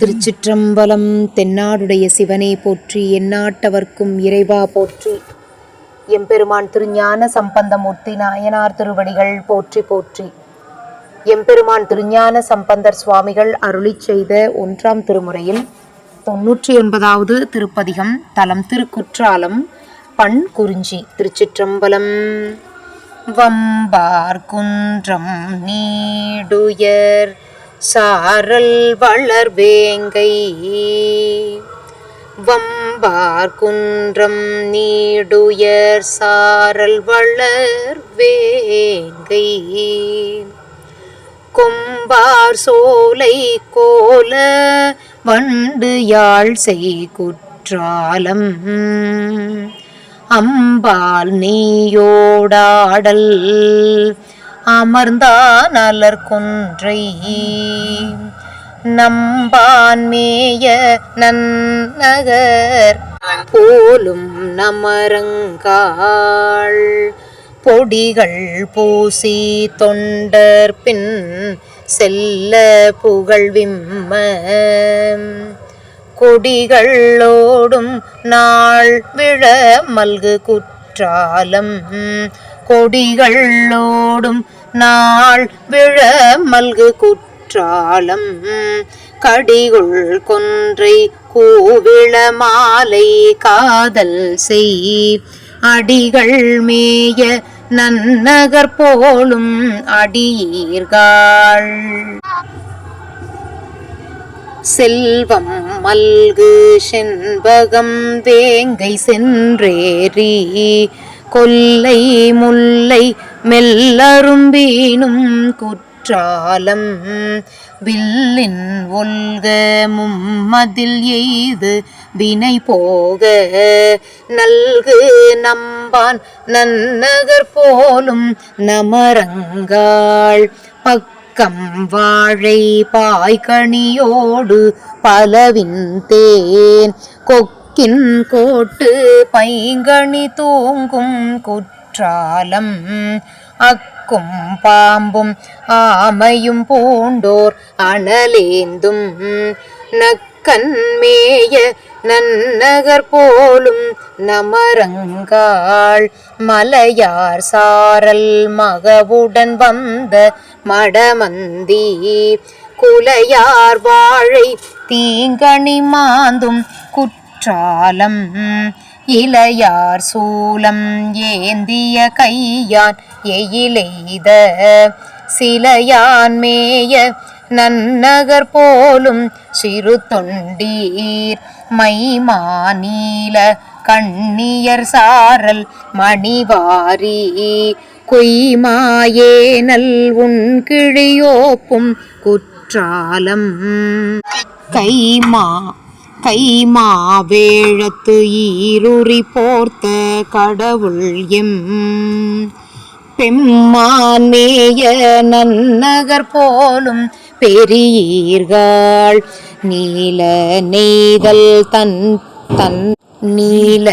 திருச்சிற்றம்பலம் தென்னாடுடைய சிவனை போற்றி எந்நாட்டவர்க்கும் இறைவா போற்றி. எம்பெருமான் திருஞான சம்பந்தமூர்த்தி நாயனார் திருவடிகள் போற்றி போற்றி. எம்பெருமான் திருஞான சம்பந்தர் சுவாமிகள் அருளி செய்த ஒன்றாம் திருமுறையில் தொன்னூற்றி ஒன்பதாவது திருப்பதிகம் தலம் திருக்குற்றாலம் பண் குறிஞ்சி திருச்சிற்றம்பலம். வம்பார் குன்றம் நீடுயர் சாரல் வளர் வேங்கை. வம்பார் குன்றம் நீடுயர் சாரல் வளர் வேங்கை. கொம்பார் சோலை கோல வண்டு யாழ் செய் குற்றாலம் அம்பால் நீயோடாடல் அமர்ந்தான் அலர் கொன்றை. நம்பான் நன்னகர். போலும் நமரங்காள் பொடிகள் பூசி தொண்டர் பின் செல்ல புகழ்விம்ம கொடிகளோடும் நாள் விழ மல்கு குற்றாலம். கொடிகளோடும் நாள் விழ மல்கு குற்றாலம். கடிகுள் கொன்றை கூவிள மாலை காதல் செய். அடிகள் மேய நன்னகர் போலும் அடியீர்கள். செல்வம் மல்கு செண்பகம் வேங்கை சென்றேறி. கொல்லை முல்லை மெல்லரும்பீனும் குற்றாலம் வில்லின் ஒல்க மும்மதில் எய்து வினை போக நல்கு நம்பான் நன்னகர் போலும் நமரங்காள். பக்கம் வாழை பாய்கனியோடு பலவின் தேன். கொக்கின் கோட்டு பைங்கணி தூங்கும் குற்றாலம். அக்கும் பாம்பும் ஆமையும் பூண்டோர் அனலேந்தும். நக்கன்மேய நன்னகர் போலும் நமரங்காள். மலையார் சாரல் மகவுடன் வந்த மடமந்தி. குலையார் வாழை தீங்கணி மாந்தும் குற்றாலம் இளையார் சூலம் ஏந்திய கையான் எயிலெய்த சிலையான் மேய நன்னகர் போலும் சிறு தொண்டீர் மைமாநீல கண்ணியர் சாரல் மணிவாரி. கொய்மாயேனல் உன் கிழியோப்பும் குற்றாலம். கைமா கைமா வேழத்து ஈருறி போர்த்த கடவுள் எம். பெம்மான் மேய நன்னகர் போலும் பெரியீர்கள். நீல நெய்தல் தன் தன் நீல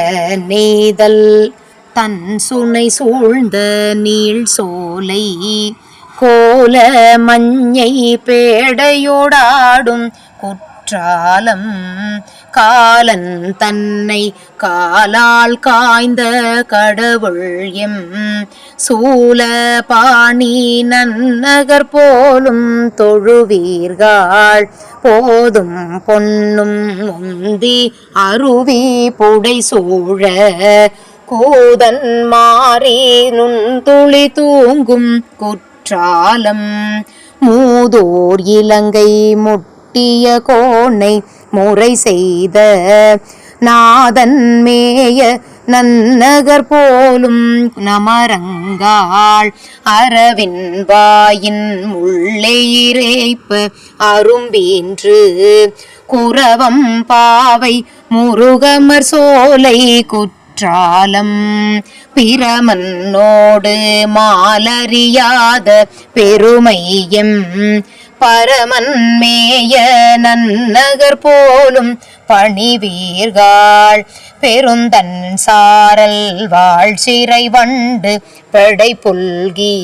நெய்தல் தன் சுனை சூழ்ந்த நீள் சோலை. கோல மஞ்சை பேடையோடாடும் குற்றாலம் காலன் தன்னை காலால் காய்ந்த கடவுள் எம். சூல பாணி நன்னகர் போலும் தொழுவீர்கள் போதும் பொன்னும் உந்தி அருவி புடை சூழ. கூதன் மாறி நுண்துளி தூங்கும் குற்றாலம். மூதோர் இலங்கை முட்டிய கோணை முறை செய்த நாதன் மேய நன்னகர் போலும் நமரங்காள் அரவின் வாயின் முள்ளே இறைப்ப அரும்பீன்று குரவம் பாவை முருகமர் சோலை குற்றாலம் பிரமன்னோடு மாலறியாத பெருமையம் பரமன்மேய நன்னகர் போலும் பணிவீர்கள். பெருந்தன் சாரல் வாழ்சிறை வண்டு பெடை புல்கி.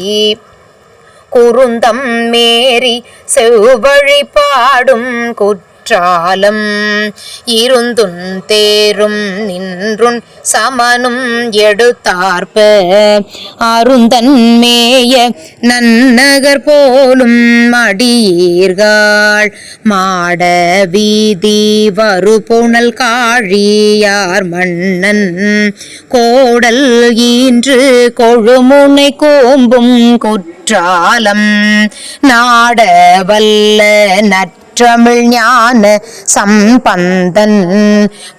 குறுந்தம் மேரி செவ்வழி பாடும் குற்ற குற்றாலம். இருந்துன் தேரும் நின்றுன் சமனும் எடுத்தார்ப்ப அருந்தன்மேய நன்னகர் போலும் மடியீர்கள். மாட வீதி வரு புனல் காழியார் மன்னன். கோடல் ஈன்று கொழுமுனை கோம்பும் குற்றாலம். நாட வல்ல தமிழ் ஞான சம்பந்தன்.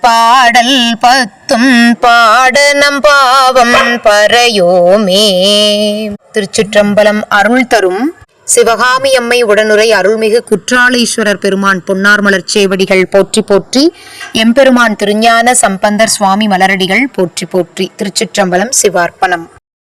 பாடல் பத்தும் பாடனம் பாவம் பறையோமே. திருச்சிற்றம்பலம் அருள் தரும் சிவகாமி அம்மை உடனுரை அருள்மிகு குற்றாலீஸ்வரர் பெருமான் பொன்னார் மலர் சேவடிகள் போற்றி போற்றி எம்பெருமான் திருஞான சம்பந்தர் சுவாமி மலரடிகள் போற்றி போற்றி. திருச்சிற்றம்பலம் சிவார்ப்பணம்.